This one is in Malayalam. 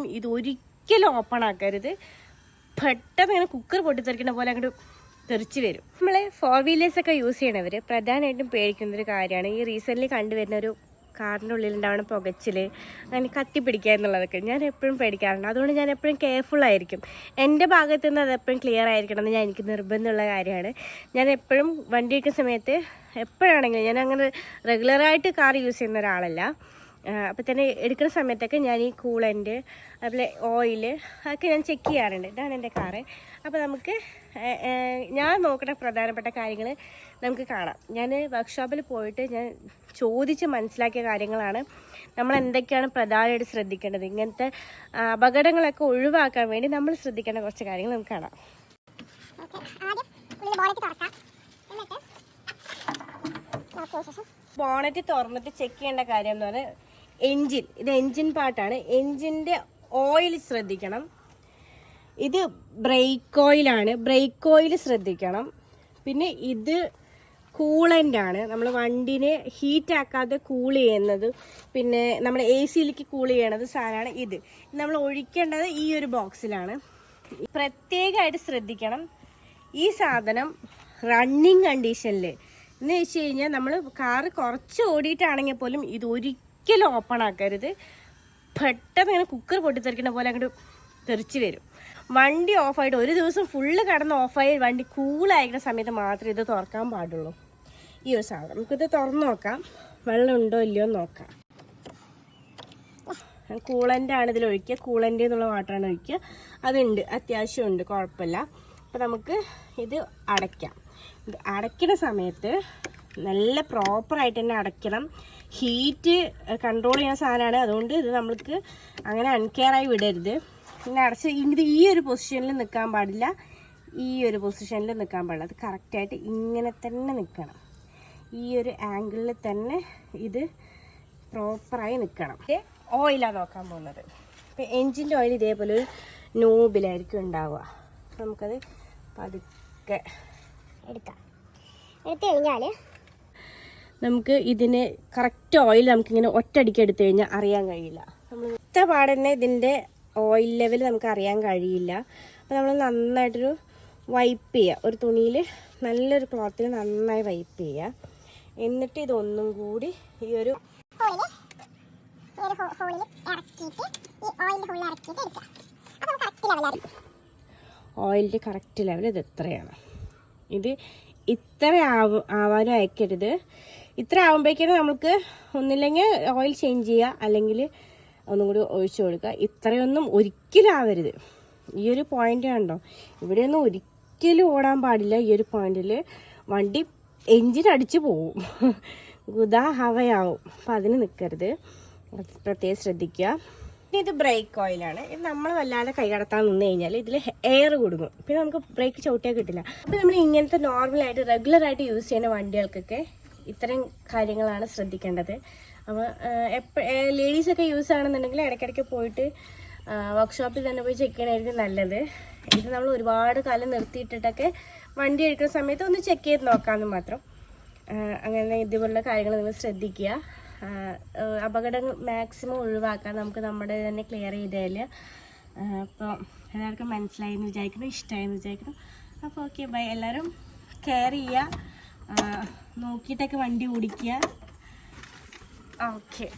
ഇത് ഒരിക്കലും ഓപ്പൺ ആക്കരുത്. പെട്ടെന്ന് ഇങ്ങനെ കുക്കർ പൊട്ടിത്തെറിക്കുന്ന പോലെ അങ്ങോട്ട് തെറിച്ച് വരും. നമ്മൾ ഫോർ വീലേഴ്സൊക്കെ യൂസ് ചെയ്യണവർ പ്രധാനമായിട്ടും പേടിക്കുന്ന ഒരു കാര്യമാണ്. ഈ റീസെന്റ്ലി കണ്ടുവരുന്ന ഒരു കാറിന്റെ ഉള്ളിൽ ഉണ്ടാവുന്ന പുകച്ചിൽ അങ്ങനെ കത്തിപ്പിടിക്കുക എന്നുള്ളതൊക്കെ ഞാൻ എപ്പോഴും പേടിക്കാറുണ്ട്. അതുകൊണ്ട് ഞാൻ എപ്പോഴും കെയർഫുൾ ആയിരിക്കും. എന്റെ ഭാഗത്തു നിന്ന് അത് എപ്പോഴും ക്ലിയർ ആയിരിക്കണം എന്ന് ഞാൻ എനിക്ക് നിർബന്ധമുള്ള കാര്യമാണ്. ഞാൻ എപ്പോഴും വണ്ടി എടുക്കുന്ന സമയത്ത് എപ്പോഴാണെങ്കിലും ഞാൻ അങ്ങനെ റെഗുലറായിട്ട് കാർ യൂസ് ചെയ്യുന്ന ഒരാളല്ല. അപ്പോൾ തന്നെ എടുക്കുന്ന സമയത്തൊക്കെ ഞാൻ ഈ കൂളന്റ് അതുപോലെ ഓയിൽ അതൊക്കെ ഞാൻ ചെക്ക് ചെയ്യാറുണ്ട്. ഇതാണ് എന്റെ കാറ് അപ്പോൾ നമുക്ക് ഞാൻ നോക്കുന്ന പ്രധാനപ്പെട്ട കാര്യങ്ങൾ നമുക്ക് കാണാം. ഞാൻ വർക്ക്ഷോപ്പിൽ പോയിട്ട് ഞാൻ ചോദിച്ച് മനസ്സിലാക്കിയ കാര്യങ്ങളാണ്. നമ്മൾ എന്തൊക്കെയാണ് പ്രധാനമായിട്ട് ശ്രദ്ധിക്കേണ്ടത്? ഇങ്ങനത്തെ അപകടങ്ങളൊക്കെ ഒഴിവാക്കാൻ വേണ്ടി നമ്മൾ ശ്രദ്ധിക്കേണ്ട കുറച്ച് കാര്യങ്ങൾ നമുക്ക് കാണാം. ആദ്യം ബോളറ്റ് തുറക്കാം. എന്നിട്ട് ശേഷം ബോണറ്റ് തുറന്നിട്ട് ചെക്ക് ചെയ്യേണ്ട കാര്യം എന്ന് പറഞ്ഞാൽ എൻജിൻ ഇത് എൻജിൻ പാട്ടാണ് എൻജിന്റെ ഓയിൽ ശ്രദ്ധിക്കണം. ഇത് ബ്രേക്ക് ഓയിലാണ് ബ്രേക്ക് ഓയിൽ ശ്രദ്ധിക്കണം. പിന്നെ ഇത് കൂളന്റ് ആണ്. നമ്മൾ വണ്ടിനെ ഹീറ്റ് ആക്കാതെ കൂൾ ചെയ്യുന്നത്. പിന്നെ നമ്മൾ എ സിയിലേക്ക് കൂൾ ചെയ്യണത് സാധനമാണ് ഇത്. നമ്മൾ ഒഴിക്കേണ്ടത് ഈ ഒരു ബോക്സിലാണ് പ്രത്യേകമായിട്ട് ശ്രദ്ധിക്കണം. ഈ സാധനം റണ്ണിങ് കണ്ടീഷനിൽ എന്ന് വെച്ച് കഴിഞ്ഞാൽ നമ്മൾ കാറ് കുറച്ച് ഓടിയിട്ടാണെങ്കിൽ പോലും ഇത് ഒരിക്കലും ഓപ്പൺ ആക്കരുത്. പെട്ടെന്ന് ഇങ്ങനെ കുക്കർ പൊട്ടിത്തെറിക്കുന്ന പോലെ അങ്ങോട്ട് തെറിച്ച് വരും. വണ്ടി ഓഫായിട്ട് ഒരു ദിവസം ഫുള്ള് കടന്ന് ഓഫായി വണ്ടി കൂളായിരിക്കുന്ന സമയത്ത് മാത്രമേ ഇത് തുറക്കാൻ പാടുള്ളൂ. ഈ ഒരു സാധനം. നമുക്കിത് തുറന്ന് നോക്കാം. വെള്ളം ഉണ്ടോ ഇല്ലയോ എന്ന് നോക്കാം. കൂളന്റ് ആണ് ഇതിൽ ഒഴിക്കുക. കൂളന്റ് എന്നുള്ള വാട്ടറാണ് ഒഴിക്കുക. അതുണ്ട്. അത്യാവശ്യം ഉണ്ട് കുഴപ്പമില്ല. അപ്പോൾ നമുക്ക് ഇത് അടയ്ക്കാം. അടയ്ക്കുന്ന സമയത്ത് നല്ല പ്രോപ്പറായിട്ട് തന്നെ അടയ്ക്കണം. ഹീറ്റ് കൺട്രോൾ ചെയ്യുന്ന സാധനമാണ്. അതുകൊണ്ട് ഇത് നമ്മൾക്ക് അങ്ങനെ അൺകെയറായി വിടരുത്. പിന്നെ അടച്ച് ഇത് ഈ ഒരു പൊസിഷനിൽ നിൽക്കാൻ പാടില്ല. ഈ ഒരു പൊസിഷനിൽ നിൽക്കാൻ പാടില്ല. അത് കറക്റ്റായിട്ട് ഇങ്ങനെ തന്നെ നിൽക്കണം ഈ ഒരു ആംഗിളിൽ തന്നെ ഇത് പ്രോപ്പറായി നിൽക്കണം ഓയിലാണ് നോക്കാൻ പോകുന്നത്. ഇപ്പം എൻജിന്റെ ഓയിൽ ഇതേപോലെ ഒരു നോബിലായിരിക്കും ഉണ്ടാവുക. നമുക്കത് പതുക്കെ എടുക്കാം. എടുത്തു കഴിഞ്ഞാൽ നമുക്ക് ഇതിന് കറക്റ്റ് ഓയിൽ നമുക്കിങ്ങനെ ഒറ്റയടിക്ക് എടുത്തു കഴിഞ്ഞാൽ അറിയാൻ കഴിയില്ല. നമ്മൾ ഒറ്റ പാടന്നെ ഇതിന്റെ ഓയിൽ ലെവൽ നമുക്ക് അറിയാൻ കഴിയില്ല. അപ്പോൾ നമ്മൾ നന്നായിട്ടൊരു വൈപ്പ് ചെയ്യുക ഒരു തുണിയിൽ നല്ലൊരു ക്ലോത്തിൽ നന്നായി വൈപ്പ് ചെയ്യുക എന്നിട്ട് ഇതൊന്നും കൂടി ഈ ഒരു ഓയിലിന്റെ കറക്റ്റ് ലെവൽ ഇത് എത്രയാണ്? ഇത് ഇത്ര ആവ ആവാനും അയക്കരുത്. ഇത്ര ആവുമ്പോഴേക്കാണ് നമുക്ക് ഒന്നില്ലെങ്കിൽ ഓയിൽ ചേഞ്ച് ചെയ്യുക അല്ലെങ്കിൽ ഒന്നും കൂടി ഒഴിച്ചു കൊടുക്കുക. ഇത്രയൊന്നും ഒരിക്കലും ആവരുത്. ഈ ഒരു പോയിന്റ് കണ്ടോ? ഇവിടെയൊന്നും ഒരിക്കലും ഓടാൻ പാടില്ല ഈ ഒരു പോയിന്റിൽ വണ്ടി എഞ്ചിൻ അടിച്ചു പോവും. ഗുദാ ഹവയാവും. അപ്പം അതിന് നിൽക്കരുത് പ്രത്യേകം ശ്രദ്ധിക്കുക. ഇനി ഇത് ബ്രേക്ക് ഓയിലാണ് ഇത് നമ്മൾ വല്ലാതെ കൈ കടത്താൻ നിന്ന് കഴിഞ്ഞാൽ ഇതിൽ എയർ കൊടുക്കും പിന്നെ നമുക്ക് ബ്രേക്ക് ചവിട്ടിയാൽ കിട്ടില്ല. അപ്പോൾ നമ്മൾ ഇങ്ങനത്തെ നോർമലായിട്ട് റെഗുലറായിട്ട് യൂസ് ചെയ്യുന്ന വണ്ടികൾക്കൊക്കെ ഇത്തരം കാര്യങ്ങളാണ് ശ്രദ്ധിക്കേണ്ടത്. അപ്പോൾ എപ്പോൾ ലേഡീസൊക്കെ യൂസ് ആണെന്നുണ്ടെങ്കിൽ ഇടയ്ക്കിടയ്ക്ക് പോയിട്ട് വർക്ക്ഷോപ്പിൽ തന്നെ പോയി ചെക്ക് ചെയ്യണമായിരിക്കും നല്ലത്. ഇത് നമ്മൾ ഒരുപാട് കാലം നിർത്തിയിട്ടിട്ടൊക്കെ വണ്ടി എടുക്കുന്ന സമയത്ത് ഒന്ന് ചെക്ക് ചെയ്ത് നോക്കാമെന്ന് മാത്രം. അങ്ങനെ ഇതുപോലുള്ള കാര്യങ്ങൾ നിങ്ങൾ ശ്രദ്ധിക്കുക. അപകടങ്ങൾ മാക്സിമം ഒഴിവാക്കാൻ നമുക്ക് നമ്മുടെ തന്നെ ക്ലിയർ ചെയ്താൽ അപ്പോൾ എല്ലാവർക്കും മനസ്സിലായി എന്ന് വിചാരിക്കുന്നു ഇഷ്ടമായി എന്ന് വിചാരിക്കുന്നു അപ്പോൾ ഓക്കെ ബൈ എല്ലാവരും കെയർ ചെയ്യുക നോക്കിയിട്ടൊക്കെ വണ്ടി ഓടിക്കുക. ഓക്കെ